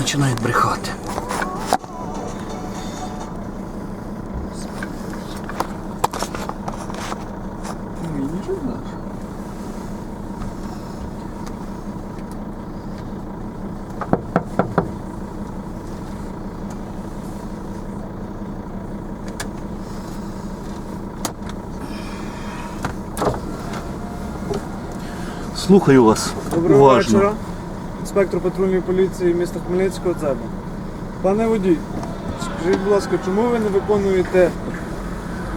починають брехати. Мені нічого знаєш. Слухаю вас. Доброго уважно. вечора. Інспектор патрульної поліції міста Хмельницького Дзеба. Пане водій, скажіть, будь ласка, чому ви не виконуєте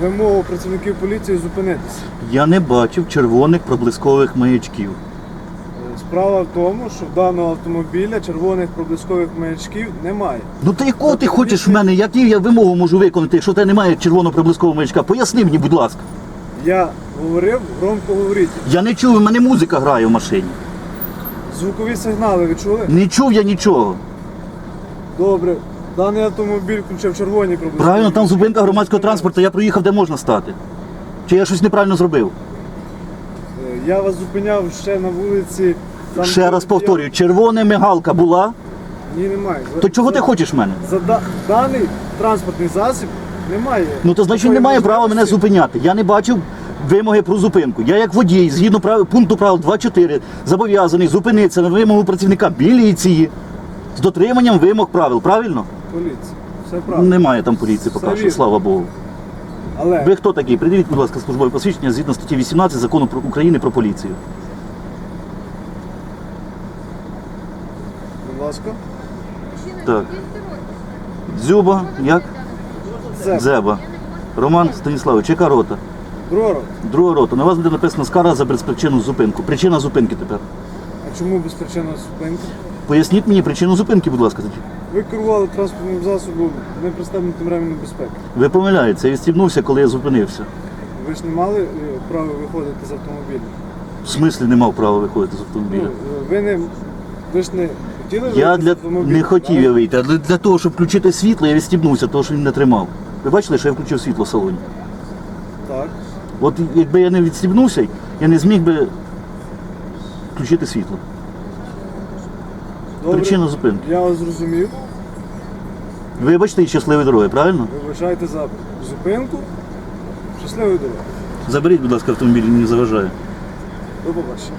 вимогу працівників поліції зупинитися? Я не бачив червоних проблискових маячків. Е, Справа в тому, що в даного автомобіля червоних проблискових маячків немає. Ну ти якого ти хочеш в мене? Які я вимогу можу виконати, якщо в тебе немає червоного проблискового маячка? Поясни мені, будь ласка. Я говорив, громко говоріть. Я не чув, у мене музика грає в машині. Звукові сигнали ви чули? Не чув я нічого. Добре. Даний автомобіль включив червоні проблискові. Правильно, там зупинка громадського транспорту, я проїхав, де можна стати. Чи я щось неправильно зробив? Е, Я вас зупиняв ще на вулиці. Там, Ще раз я- повторюю, червона мигалка була, Ні, немає. То чого ти хочеш в мене? За да- даний транспортний засіб немає. Ну то значить немає права мене зупиняти. Я не бачив вимоги про зупинку. Я як водій, згідно прав... пункту правил 2.4, зобов'язаний зупинитися на вимогу працівника міліції з дотриманням вимог правил. Правильно? Поліція. Все правильно. Немає там поліції поки Все що, вірно. слава Богу. Але Ви хто такий? Придивіть, будь ласка, службове посвідчення згідно статті 18 закону про України про поліцію. будь ласка, Так. Дзюба, як? це Дзеба. Роман Станіславович, яка рота? Дроро. Друга рота. На вас буде написано скара за безпричинну зупинку. Причина зупинки тепер. А чому безпричинна зупинка? Поясніть мені причину зупинки, будь ласка. тоді. Ви керували транспортним засобом не пристебнутим ремінем безпеки. Ви помиляєтеся, я відстібнувся, коли я зупинився. Ви ж не мали е, права виходити з автомобіля. В смислі не мав права виходити з Ну, автомобіля. е, ви не ви ж не хотіли Я для не хотів я вийти, але для того, щоб включити світло, я відстібнувся, того, що він не тримав. Ви бачили, що я включив світло в салоні? Так. От якби я не відстібнувся, я не зміг би включити світло. Добре. Причина зупинки. Я вас зрозумів. Вибачте і щасливої дороги, правильно? Ви вважаєте за зупинку. Щасливої дороги. Заберіть, будь ласка, автомобіль, не заважає. До побачення.